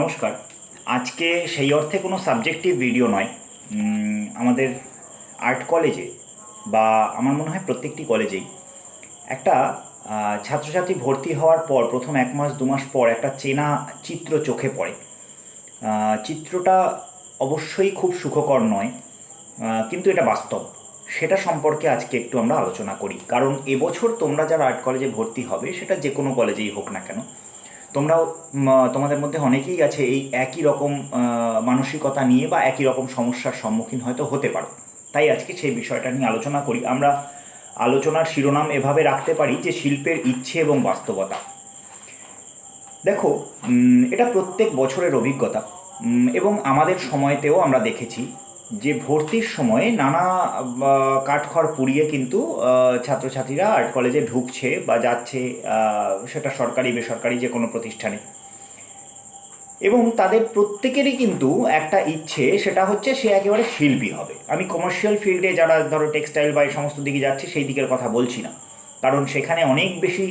নমস্কার। আজকে সেই অর্থে কোনো সাবজেক্টিভ ভিডিও নয়। আমাদের আর্ট কলেজে বা আমার মনে হয় প্রত্যেকটি কলেজেই একটা ছাত্রছাত্রী ভর্তি হওয়ার পর, প্রথম এক মাস, দু মাস পর একটা চেনা চিত্র চোখে পড়ে। চিত্রটা অবশ্যই খুব সুখকর নয় কিন্তু এটা বাস্তব। সেটা সম্পর্কে আজকে একটু আমরা আলোচনা করি। কারণ এবছর তোমরা যারা আর্ট কলেজে ভর্তি হবে, সেটা যে কোনো কলেজেই হোক না কেন তোমরাও তোমাদের মধ্যে অনেকেই আছে এই একই রকম মানসিকতা নিয়ে বা একই রকম সমস্যার সম্মুখীন হয়তো হতে পারো। তাই আজকে সেই বিষয়টা নিয়ে আলোচনা করি। আমরা আলোচনার শিরোনাম এভাবে রাখতে পারি যে শিল্পের ইচ্ছে এবং বাস্তবতা। দেখো এটা প্রত্যেক বছরের অভিজ্ঞতা। এবং আমাদের সময়তেও আমরা দেখেছি যে ভর্তির সময়ে নানা কাঠখড় পুড়িয়ে কিন্তু ছাত্রছাত্রীরা আর্ট কলেজে ঢুকছে বা যাচ্ছে সেটা সরকারি, বেসরকারি যে কোনো প্রতিষ্ঠানে। এবং তাদের প্রত্যেকেরই কিন্তু একটা ইচ্ছে, সেটা হচ্ছে সে একেবারে শিল্পী হবে। আমি কমার্শিয়াল ফিল্ডে যারা ধরো টেক্সটাইল বা এই সমস্ত দিকে যাচ্ছে, সেই দিকের কথা বলছি না। কারণ সেখানে অনেক বেশি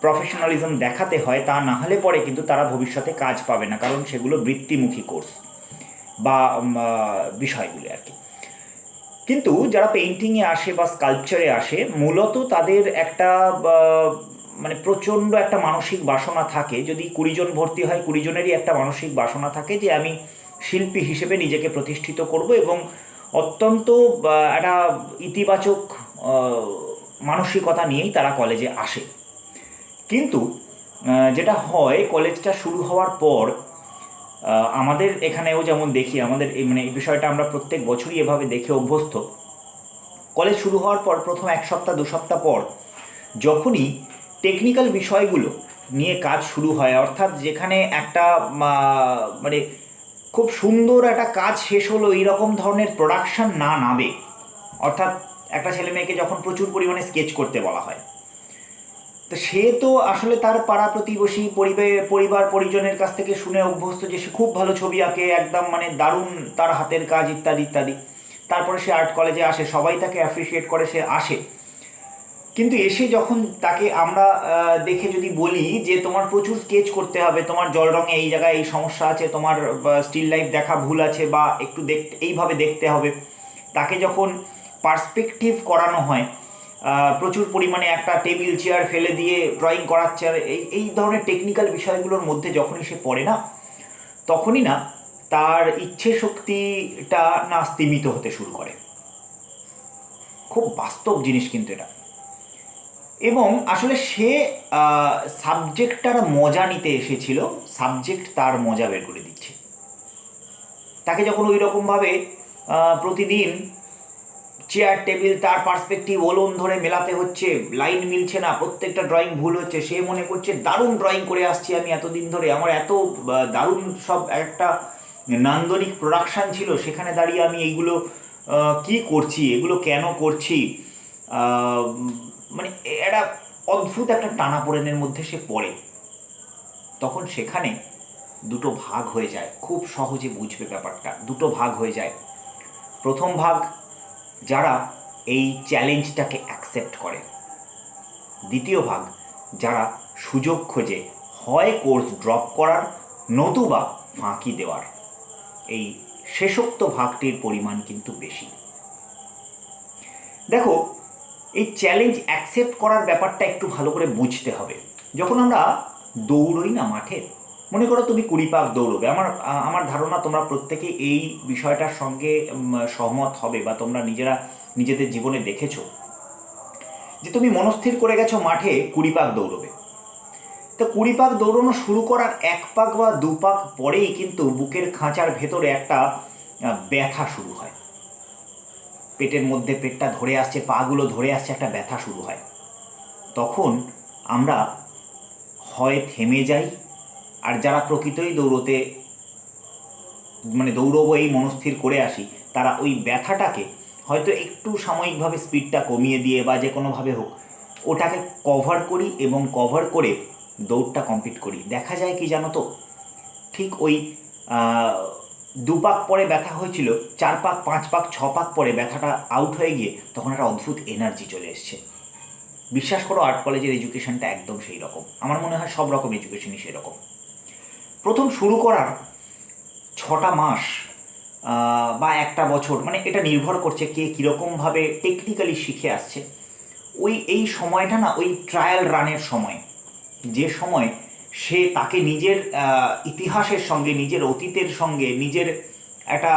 প্রফেশনালিজম দেখাতে হয়, তা না হলে পরে কিন্তু তারা ভবিষ্যতে কাজ পাবে না, কারণ সেগুলো বৃত্তিমুখী কোর্স বা বিষয়গুলি আর কি। কিন্তু যারা পেইন্টিংয়ে আসে বা স্কাল্পচারে আসে, মূলত তাদের একটা মানে প্রচণ্ড একটা মানসিক বাসনা থাকে। যদি কুড়িজন ভর্তি হয় কুড়িজনেরই একটা মানসিক বাসনা থাকে যে, আমি শিল্পী হিসেবে নিজেকে প্রতিষ্ঠিত করব এবং অত্যন্ত একটা ইতিবাচক মানসিকতা নিয়েই তারা কলেজে আসে। কিন্তু যেটা হয় কলেজটা শুরু হওয়ার পর আমাদের এখানেও যেমন দেখি, আমাদের মানে এই বিষয়টা আমরা প্রত্যেক বছরই এভাবে দেখে অভ্যস্ত। কলেজ শুরু হওয়ার পর প্রথম এক সপ্তাহ, দু সপ্তাহ পর যখনই টেকনিক্যাল বিষয়গুলো নিয়ে কাজ শুরু হয়, অর্থাৎ যেখানে একটা মানে খুব সুন্দর একটা কাজ শেষ হলো, এইরকম ধরনের প্রোডাকশন না নামে, অর্থাৎ একটা ছেলে মেয়েকে যখন প্রচুর পরিমাণে স্কেচ করতে বলা হয়। তো সে তো আসলে তার পাড়া প্রতিবেশী পরিবার পরিবার পরিজনের কাছ থেকে শুনে অভ্যস্ত যে সে খুব ভালো ছবি আঁকে, একদম মানে দারুণ তার হাতের কাজ ইত্যাদি ইত্যাদি। তারপরে সে আর্ট কলেজে আসে, সবাই তাকে অ্যাপ্রিসিয়েট করে, সে আসে। কিন্তু এসে যখন তাকে আমরা দেখে যদি বলি যে তোমার প্রচুর স্কেচ করতে হবে, তোমার জল রঙে এই জায়গায় এই সমস্যা আছে, তোমার স্টিল লাইফ দেখা ভুল আছে বা একটু দেখ, এইভাবে দেখতে হবে, তাকে যখন পার্সপেক্টিভ করানো হয় প্রচুর পরিমাণে একটা টেবিল, চেয়ার ফেলে দিয়ে ড্রয়িং করাচ্ছে। আর এই এই ধরনের টেকনিক্যাল বিষয়গুলোর মধ্যে যখনই সে পড়ে না, তখনই না তার ইচ্ছে শক্তিটা না স্তীমিত হতে শুরু করে। খুব বাস্তব জিনিস কিন্তু এটা। এবং আসলে সে সাবজেক্টটার মজা নিতে এসেছিল, সাবজেক্ট তার মজা বের করে দিচ্ছে। তাকে যখন ওই রকমভাবে প্রতিদিন চেয়ার টেবিল তার পার্সপেক্টিভ ওলন ধরে মেলাতে হচ্ছে। লাইন মিলছে না, প্রত্যেকটা ড্রয়িং ভুল হচ্ছে। সে মনে করছে, দারুণ ড্রয়িং করে আসছি আমি এতদিন ধরে। আমার এত দারুণ সব একটা নান্দনিক প্রোডাকশান ছিল। সেখানে দাঁড়িয়ে আমি এইগুলো কি করছি? এগুলো কেন করছি? মানে একটা অদ্ভুত একটা টানাপোড়েনের মধ্যে সে পড়ে। তখন সেখানে দুটো ভাগ হয়ে যায়। খুব সহজে বুঝবে ব্যাপারটা। দুটো ভাগ হয়ে যায়। প্রথম ভাগ যারা এই চ্যালেঞ্জটাকে অ্যাকসেপ্ট করে। দ্বিতীয় ভাগ, যারা সুযোগ খোঁজে হয় কোর্স ড্রপ করার, নতুবা ফাঁকি দেওয়ার। এই শেষোক্ত ভাগটির পরিমাণ কিন্তু বেশি। দেখো, এই চ্যালেঞ্জ অ্যাকসেপ্ট করার ব্যাপারটা একটু ভালো করে বুঝতে হবে। যখন আমরা দৌড়ই না মাঠে মনে করো তুমি কুড়ি পাক দৌড়বে। আমার আমার ধারণা তোমরা প্রত্যেকে এই বিষয়টার সঙ্গে সহমত হবে বা তোমরা নিজেরা নিজেদের জীবনে দেখেছ যে তুমি মনস্থির করে গেছো মাঠে কুড়ি পাক দৌড়বে। তো কুড়ি পাক দৌড়ানো শুরু করার এক পাক বা দু পাক পরেই কিন্তু বুকের খাঁচার ভেতরে একটা ব্যথা শুরু হয়। পেটের মধ্যে পেটটা ধরে আসছে, পাগুলো ধরে আসছে, একটা ব্যথা শুরু হয়। তখন আমরা হয় থেমে যাই আর যারা প্রকৃতই দৌড়তে মানে দৌড়বো এই মনস্থির করে আসি তারা ওই ব্যথাটাকে হয়তো একটু সাময়িকভাবে স্পিডটা কমিয়ে দিয়ে বা যে কোনোভাবে হোক ওটাকে কভার করি এবং কভার করে দৌড়টা কমপ্লিট করি। দেখা যায় কি জানো তো? ঠিক ওই আহ, দু পাক পরে ব্যথা হয়েছিল চার পাক পাঁচ পাক ছ পাক পরে ব্যথাটা আউট হয়ে গিয়ে তখন একটা অদ্ভুত এনার্জি চলে এসছে। বিশ্বাস করো আর্ট কলেজের এডুকেশনটা একদম সেই রকম। আমার মনে হয় সব রকম এডুকেশনই সেই রকম। প্রথম শুরু করার ছটা মাস বা একটা বছর মানে এটা নির্ভর করছে কে কীরকমভাবে টেকনিক্যালি শিখে আসছে। ওই, এই সময়টা না, ওই ট্রায়াল রানের সময়, যে সময় সে তাকে নিজের ইতিহাসের সঙ্গে, নিজের অতীতের সঙ্গে, নিজের একটা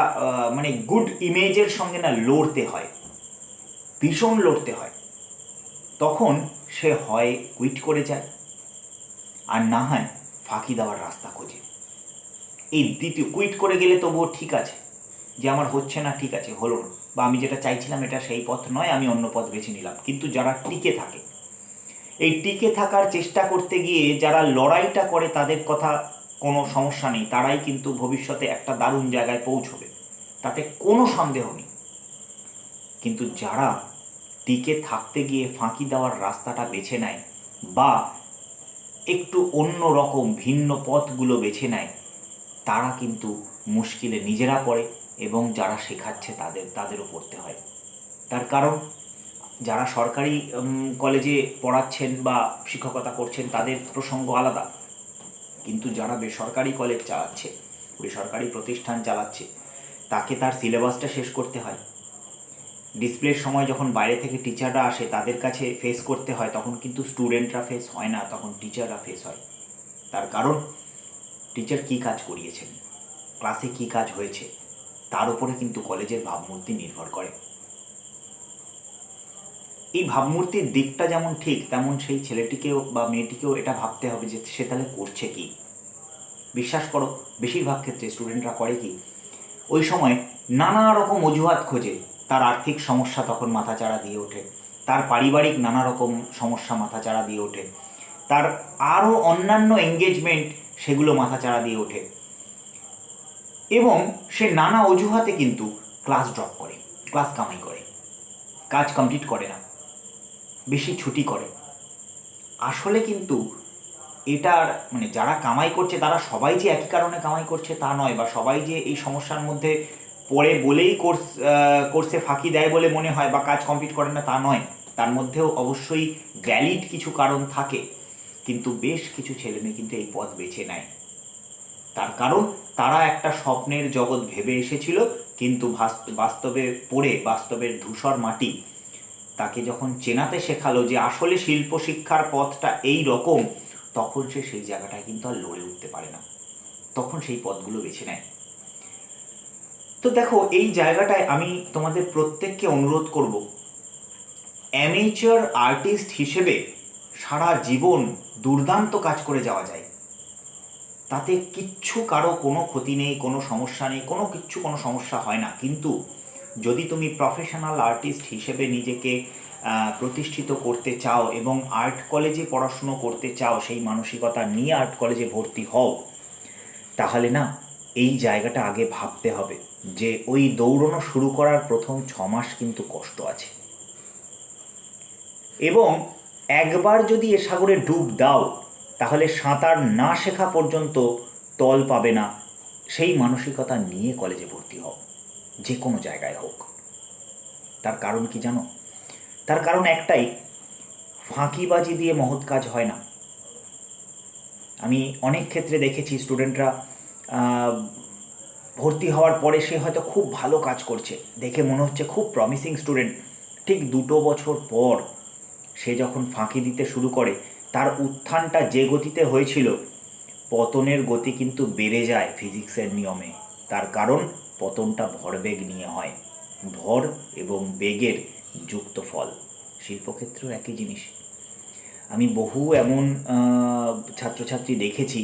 মানে গুড ইমেজের সঙ্গে না লড়তে হয়। ভীষণ লড়তে হয়। তখন সে হয় কুইট করে যায়। আর না হয়, ফাঁকি দেওয়ার রাস্তা খোঁজে। এই দ্বিতীয় কুইট করে গেলে তবুও ঠিক আছে। যে আমার হচ্ছে না, ঠিক আছে, হলো না। বা আমি যেটা চাইছিলাম এটা সেই পথ নয়, আমি অন্য পথ বেছে নিলাম। কিন্তু যারা টিকে থাকে, এই টিকে থাকার চেষ্টা করতে গিয়ে যারা লড়াইটা করে তাদের কথা কোনো সমস্যা নেই। তারাই কিন্তু ভবিষ্যতে একটা দারুণ জায়গায় পৌঁছবে। তাতে কোনো সন্দেহ নেই। কিন্তু যারা টিকে থাকতে গিয়ে ফাঁকি দেওয়ার রাস্তাটা বেছে নেয় বা একটু অন্য রকম, ভিন্ন পথগুলো বেছে নেয় তারা কিন্তু মুশকিলে নিজেরা পড়ে এবং যারা শেখাচ্ছে তাদের, তাদেরও পড়তে হয়। তার কারণ, যারা সরকারি কলেজে পড়াচ্ছেন বা শিক্ষকতা করছেন, তাদের প্রসঙ্গ আলাদা। কিন্তু যারা বেসরকারি কলেজ চালাচ্ছে, বেসরকারি প্রতিষ্ঠান চালাচ্ছে, তাকে তার সিলেবাসটা শেষ করতে হয়। ডিসপ্লের সময় যখন বাইরে থেকে টিচাররা আসে, তাদের কাছে ফেস করতে হয়, তখন কিন্তু স্টুডেন্টরা ফেস হয় না, তখন টিচাররা ফেস হয়। তার কারণ টিচার কী কাজ করিয়েছেন? ক্লাসে কী কাজ হয়েছে? তার উপরে কিন্তু কলেজের ভাবমূর্তি নির্ভর করে। এই ভাবমূর্তির দিকটা যেমন ঠিক, তেমন সেই ছেলেটিকেও বা মেয়েটিকেও এটা ভাবতে হবে যে সে তাহলে করছে কি? বিশ্বাস করো, বেশিরভাগ ক্ষেত্রে স্টুডেন্টরা করে কি? ওই সময় নানা রকম অজুহাত খোঁজে, তার আর্থিক সমস্যা তখন মাথাচাড়া দিয়ে ওঠে, তার পারিবারিক নানা রকম সমস্যা মাথাচাড়া দিয়ে ওঠে, তার আরও অন্যান্য এঙ্গেজমেন্ট সেগুলো মাথাচাড়া দিয়ে ওঠে। এবং সে নানা অজুহাতে কিন্তু ক্লাস ড্রপ করে, ক্লাস কামাই করে। কাজ কমপ্লিট করে না, বেশি ছুটি করে। আসলে কিন্তু এটার মানে যারা কামাই করছে তারা সবাই যে একই কারণে কামাই করছে তা নয় বা সবাই যে এই সমস্যার মধ্যে পড়ে বলেই কোর্স কোর্সে ফাঁকি দেয় বলে মনে হয় বা কাজ কমপ্লিট করে না তা নয়। তার মধ্যেও অবশ্যই ভ্যালিড কিছু কারণ থাকে। কিন্তু বেশ কিছু ছেলেমেয়ে কিন্তু এই পথ বেছে নেয়। তার কারণ, তারা একটা স্বপ্নের জগৎ ভেবে এসেছিল, কিন্তু বাস্তবে পড়ে, বাস্তবের ধূসর মাটি তাকে যখন চেনাতে শেখালো যে আসলে শিল্প শিক্ষার পথটা এই রকম, তখন সে সেই জায়গাটায় কিন্তু আর লড়ে উঠতে পারে না। তখন সেই পথগুলো বেছে নেয়। তো দেখো, এই জায়গাটায় আমি তোমাদের প্রত্যেককে অনুরোধ করব, অ্যামেচার আর্টিস্ট হিসেবে সারা জীবন দুর্দান্ত কাজ করে যাওয়া যায়। তাতে কিচ্ছু কারও কোনো ক্ষতি নেই, কোনো সমস্যা নেই, কোনো কিচ্ছু কোনো সমস্যা হয় না। কিন্তু যদি তুমি প্রফেশনাল আর্টিস্ট হিসেবে নিজেকে প্রতিষ্ঠিত করতে চাও এবং আর্ট কলেজে পড়াশুনো করতে চাও, সেই মানসিকতা নিয়ে আর্ট কলেজে ভর্তি হও, তাহলে না, এই জায়গাটা আগে ভাবতে হবে যে ওই দৌড়নো শুরু করার প্রথম ছ মাস কিন্তু কষ্ট আছে। এবং একবার যদি এ সাগরে ডুব দাও, তাহলে সাঁতার না শেখা পর্যন্ত তল পাবে না। সেই মানসিকতা নিয়ে কলেজে ভর্তি হও, যে কোনো জায়গায় হোক। তার কারণ কি জানো? তার কারণ একটাই, ফাঁকিবাজি দিয়ে মহৎ কাজ হয় না। আমি অনেক ক্ষেত্রে দেখেছি স্টুডেন্টরা ভর্তি হওয়ার পরে সে হয়তো খুব ভালো কাজ করছে। দেখে মনে হচ্ছে খুব প্রমিসিং স্টুডেন্ট ঠিক দুটো বছর পর সে যখন ফাঁকি দিতে শুরু করে, তার উত্থানটা যে গতিতে হয়েছিল, পতনের গতি কিন্তু বেড়ে যায় ফিজিক্সের নিয়মে। তার কারণ, পতনটা ভরবেগ নিয়ে হয়, ভর এবং বেগের যুক্ত ফল শিল্পক্ষেত্রেও একই জিনিস। আমি বহু এমন ছাত্রছাত্রী দেখেছি,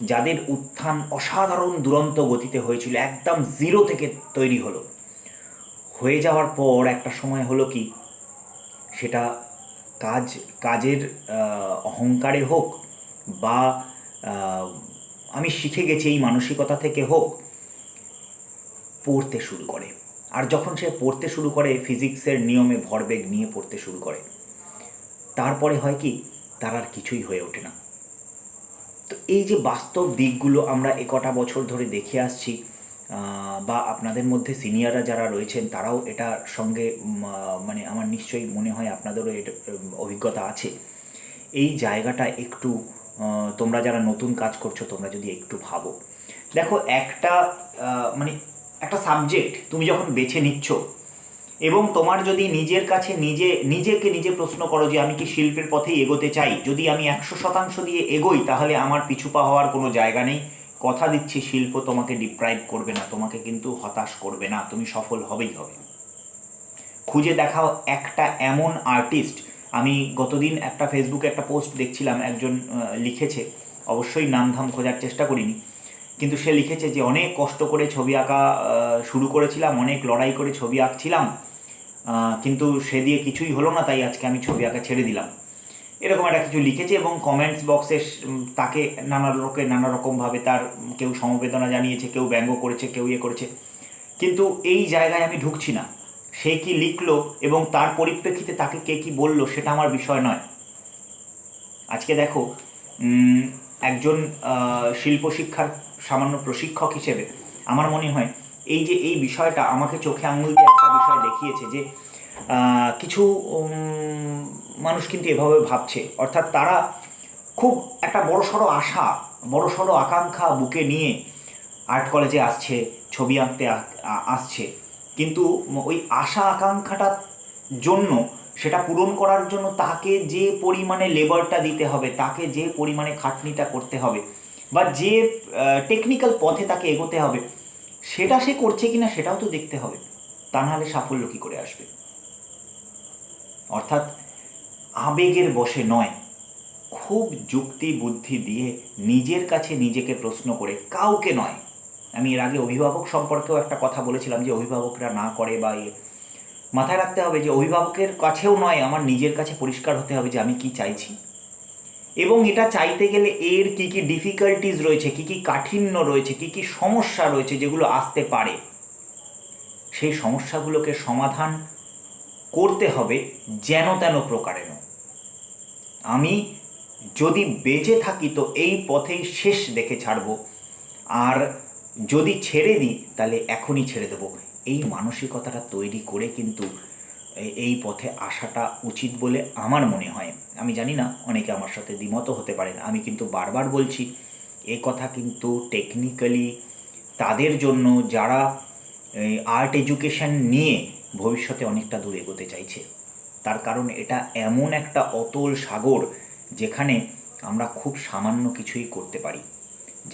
যাদের উত্থান অসাধারণ দুরন্ত গতিতে হয়েছিল, একদম জিরো থেকে তৈরি হলো। হয়ে যাওয়ার পর একটা সময় হলো কি, সেটা কাজ, কাজের অহংকারে হোক বা আমি শিখে গেছি এই মানসিকতা থেকে হোক, পড়তে শুরু করে। আর যখন সে পড়তে শুরু করে, ফিজিক্সের নিয়মে ভরবেগ নিয়ে পড়তে শুরু করে, তারপরে হয় কি, তার আর কিছুই হয়ে ওঠে না। তো এই যে বাস্তব দিকগুলো আমরা এ কটা বছর ধরে দেখে আসছি বা আপনাদের মধ্যে সিনিয়ররা যারা রয়েছেন, তারাও এটার সঙ্গে মানে আমার নিশ্চয়ই মনে হয় আপনাদেরও এটা অভিজ্ঞতা আছে। এই জায়গাটা একটু তোমরা যারা নতুন কাজ করছ, তোমরা যদি একটু ভাবো। দেখো, একটা মানে একটা সাবজেক্ট তুমি যখন বেছে নিচ্ছ, এবং তোমার যদি নিজের কাছে নিজে, নিজেকে নিজে প্রশ্ন করো যে, আমি কি শিল্পের পথেই এগোতে চাই? যদি আমি একশো শতাংশ দিয়ে এগোই, তাহলে আমার পিছুপা হওয়ার কোনো জায়গা নেই। কথা দিচ্ছি, শিল্প তোমাকে ডিপ্রাইভ করবে না, তোমাকে কিন্তু হতাশ করবে না, তুমি সফল হবেই হবে। খুঁজে দেখাও একটা এমন আর্টিস্ট আমি গতদিন একটা ফেসবুকে একটা পোস্ট দেখছিলাম, একজন লিখেছে, অবশ্যই নামধাম খোঁজার চেষ্টা করিনি, কিন্তু সে লিখেছে যে, অনেক কষ্ট করে ছবি আঁকা শুরু করেছিলাম, অনেক লড়াই করে ছবি আঁকছিলাম কিন্তু সে দিয়ে কিছুই হলো না, তাই আজকে আমি ছবি আঁকা ছেড়ে দিলাম। এরকম একটা কিছু লিখেছে এবং কমেন্টস বক্সে তাকে নানা লোকে নানা রকমভাবে তার কেউ সমবেদনা জানিয়েছে, কেউ ব্যঙ্গ করেছে, কেউ ইয়ে করেছে। কিন্তু এই জায়গায় আমি ঢুকছি না। সে কি লিখলো এবং তার পরিপ্রেক্ষিতে তাকে কে কি বলল সেটা আমার বিষয় নয়। আজকে দেখো একজন শিল্প শিক্ষার সামান্য প্রশিক্ষক হিসেবে আমার মনে হয় এই যে এই বিষয়টা আমাকে চোখে আঙুল দিয়ে একটা বিষয় দেখিয়েছে যে কিছু মানুষ কিন্তু এভাবে ভাবছে। অর্থাৎ তারা খুব একটা বড়সড় আশা, বড়সড় আকাঙ্ক্ষা বুকে নিয়ে আর্ট কলেজে আসছে, ছবি আঁকতে আসছে। কিন্তু ওই আশা আকাঙ্ক্ষাটার জন্য, সেটা পূরণ করার জন্য তাকে যে পরিমাণে লেবারটা দিতে হবে, তাকে যে পরিমাণে খাটনিটা করতে হবে, বা যে টেকনিক্যাল পথে তাকে এগোতে হবে, সেটা সে করছে কিনা সেটাও তো দেখতে হবে। তা নাহলে সাফল্য কী করে আসবে? অর্থাৎ আবেগের বশে নয়, খুব যুক্তি বুদ্ধি দিয়ে নিজের কাছে নিজেকে প্রশ্ন করে, কাউকে নয়। আমি এর আগে অভিভাবক সম্পর্কেও একটা কথা বলেছিলাম যে অভিভাবকরা না করে বা এ মাথায় রাখতে হবে যে অভিভাবকের কাছেও নয়, আমার নিজের কাছে পরিষ্কার হতে হবে যে আমি কি চাইছি। এবং এটা চাইতে গেলে এর কি কি ডিফিকাল্টিজ রয়েছে, কি কি কাঠিন্য রয়েছে, কি কি সমস্যা রয়েছে যেগুলো আসতে পারে, সেই সমস্যাগুলোকে সমাধান করতে হবে যেন তেন প্রকারেণ আমি যদি বেঁচে থাকি তো এই পথেই শেষ দেখে ছাড়বো। আর যদি ছেড়ে দিই, তাহলে এখনই ছেড়ে দেবো। এই মানসিকতাটা তৈরি করে কিন্তু এই পথে আসাটা উচিত বলে আমার মনে হয়। আমি জানি না, অনেকে আমার সাথে দ্বিমত হতে পারেন। আমি কিন্তু বারবার বলছি, এ কথা কিন্তু টেকনিক্যালি তাদের জন্য যারা আর্ট এডুকেশন নিয়ে ভবিষ্যতে অনেকটা দূর এগোতে চাইছে। তার কারণ এটা এমন একটা অতল সাগর যেখানে আমরা খুব সামান্য কিছুই করতে পারি।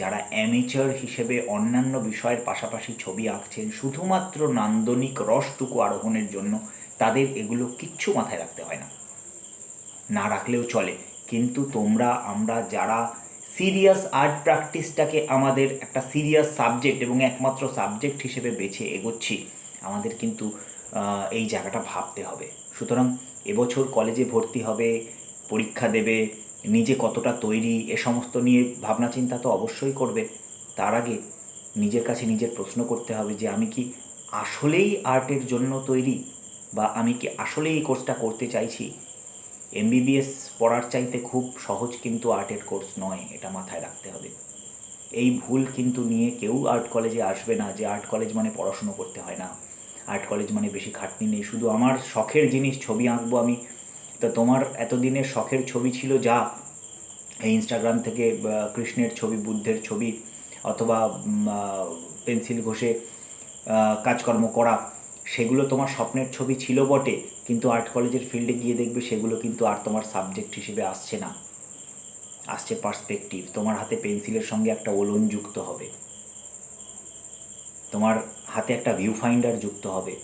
যারা অ্যামেচার হিসেবে অন্যান্য বিষয়ের পাশাপাশি ছবি আঁকছেন, শুধুমাত্র নান্দনিক রসটুকু আরোহণের জন্য তাদের এগুলো কিচ্ছু মাথায় রাখতে হয় না। না রাখলেও চলে, কিন্তু তোমরা, আমরা যারা সিরিয়াস আর্ট প্র্যাকটিসটাকে আমাদের একটা সিরিয়াস সাবজেক্ট এবং একমাত্র সাবজেক্ট হিসেবে বেছে এগোচ্ছি, আমাদের কিন্তু এই জায়গাটা ভাবতে হবে। সুতরাং এবছর কলেজে ভর্তি হবে, পরীক্ষা দেবে, নিজে কতটা তৈরি, এ সমস্ত নিয়ে ভাবনা চিন্তা তো অবশ্যই করবে। তার আগে নিজের কাছে নিজের প্রশ্ন করতে হবে যে, আমি কি আসলেই আর্টের জন্য তৈরি বা আমি কি আসলেই এই কোর্সটা করতে চাইছি? এমবিবিএস পড়ার চাইতে খুব সহজ কিন্তু আর্টের কোর্স নয়, এটা মাথায় রাখতে হবে। এই ভুল কিন্তু নিয়ে কেউ আর্ট কলেজে আসবে না, যে আর্ট কলেজ মানে পড়াশুনো করতে হয় না। আর্ট কলেজ মানে বেশি খাটনি নেই। শুধু আমার শখের জিনিস ছবি আঁকবো আমি। তো তোমার এতদিনের শখের ছবি ছিল যা এই ইনস্টাগ্রাম থেকে কৃষ্ণের ছবি, বুদ্ধের ছবি অথবা পেন্সিল ঘষে কাজকর্ম করা, সেগুলো তোমার স্বপ্নের ছবি ছিল বটে, কিন্তু আর্ট কলেজের ফিল্ডে গিয়ে দেখবে সেগুলো কিন্তু আর তোমার সাবজেক্ট হিসেবে আসছে না। আসছে পার্সপেক্টিভ তোমার হাতে পেন্সিলের সঙ্গে একটা ওলন যুক্ত হবে। তোমার হাতে একটা ভিউ ফাইন্ডার যুক্ত হবে।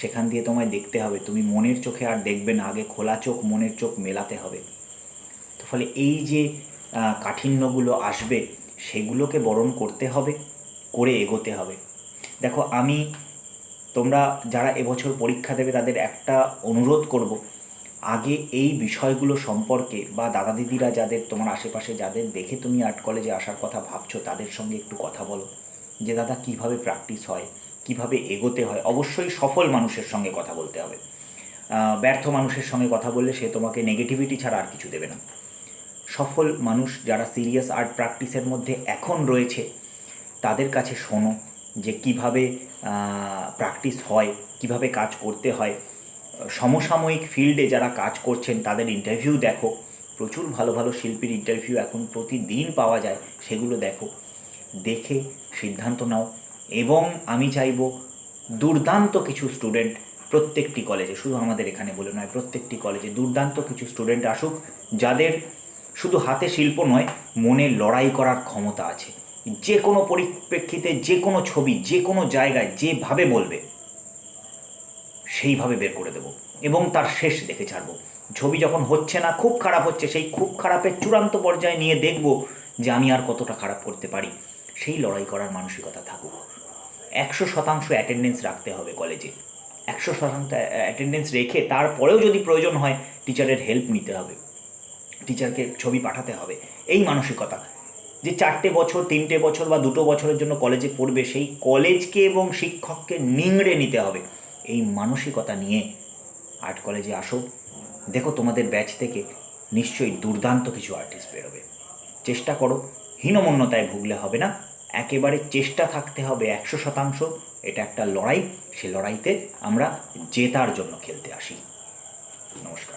সেখান দিয়ে তোমায় দেখতে হবে, তুমি মনের চোখে আর দেখবে না, আগে খোলা চোখ, মনের চোখ মেলাতে হবে। তো ফলে এই যে কাঠিন্যগুলো আসবে, সেগুলোকে বরণ করতে হবে, করে এগোতে হবে। দেখো, আমি, তোমরা যারা এবছর পরীক্ষা দেবে, তাদের একটা অনুরোধ করব, আগে এই বিষয়গুলো সম্পর্কে বা দাদা দিদিরা যাদের, তোমার আশেপাশে যাদের, দেখে তুমি আর্ট কলেজে আসার কথা ভাবছ, তাদের সঙ্গে একটু কথা বলো, যে দাদা কীভাবে প্র্যাকটিস হয়। কীভাবে এগোতে হয়? অবশ্যই সফল মানুষের সঙ্গে কথা বলতে হবে। ব্যর্থ মানুষের সঙ্গে কথা বললে সে তোমাকে নেগেটিভিটি ছাড়া আর কিছু দেবে না। সফল মানুষ যারা সিরিয়াস আর্ট প্র্যাকটিসের মধ্যে এখন রয়েছে, তাদের কাছে শোনো যে কীভাবে প্র্যাকটিস হয়, কীভাবে কাজ করতে হয়। সমসাময়িক ফিল্ডে যারা কাজ করছেন, তাদের ইন্টারভিউ দেখো। প্রচুর ভালো ভালো শিল্পীর ইন্টারভিউ এখন প্রতিদিন পাওয়া যায়, সেগুলো দেখো। দেখে সিদ্ধান্ত নাও। এবং আমি চাইব দুর্দান্ত কিছু স্টুডেন্ট প্রত্যেকটি কলেজে শুধু আমাদের এখানে বলে নয়, প্রত্যেকটি কলেজে দুর্দান্ত কিছু স্টুডেন্ট আসুক, যাদের শুধু হাতে শিল্প নয়, মনে লড়াই করার ক্ষমতা আছে। যে কোনো পরিপ্রেক্ষিতে যে কোনো ছবি যে কোনো জায়গায় যেভাবে বলবে, সেইভাবে বের করে দেবো এবং তার শেষ দেখে ছাড়বো। ছবি যখন হচ্ছে না, খুব খারাপ হচ্ছে, সেই খুব খারাপের চূড়ান্ত পর্যায়ে নিয়ে দেখব যে আমি আর কতটা খারাপ করতে পারি। সেই লড়াই করার মানসিকতা থাকুক। একশো শতাংশ অ্যাটেন্ডেন্স রাখতে হবে কলেজে একশো শতাংশ অ্যাটেন্ডেন্স রেখে তারপরেও যদি প্রয়োজন হয় টিচারের হেল্প নিতে হবে। টিচারকে ছবি পাঠাতে হবে। এই মানসিকতা, যে চারটে বছর, তিনটে বছর বা দুটো বছরের জন্য কলেজে পড়বে, সেই কলেজকে এবং শিক্ষককে নিংড়ে নিতে হবে। এই মানসিকতা নিয়ে আর্ট কলেজে আসো। দেখো তোমাদের ব্যাচ থেকে নিশ্চয়ই দুর্দান্ত কিছু আর্টিস্ট বেরোবে। চেষ্টা করো, হীনমন্যতায় ভুগলে হবে না। একেবারে চেষ্টা থাকতে হবে একশো শতাংশ, এটা একটা লড়াই, সে লড়াইতে আমরা জেতার জন্য খেলতে আসি। নমস্কার।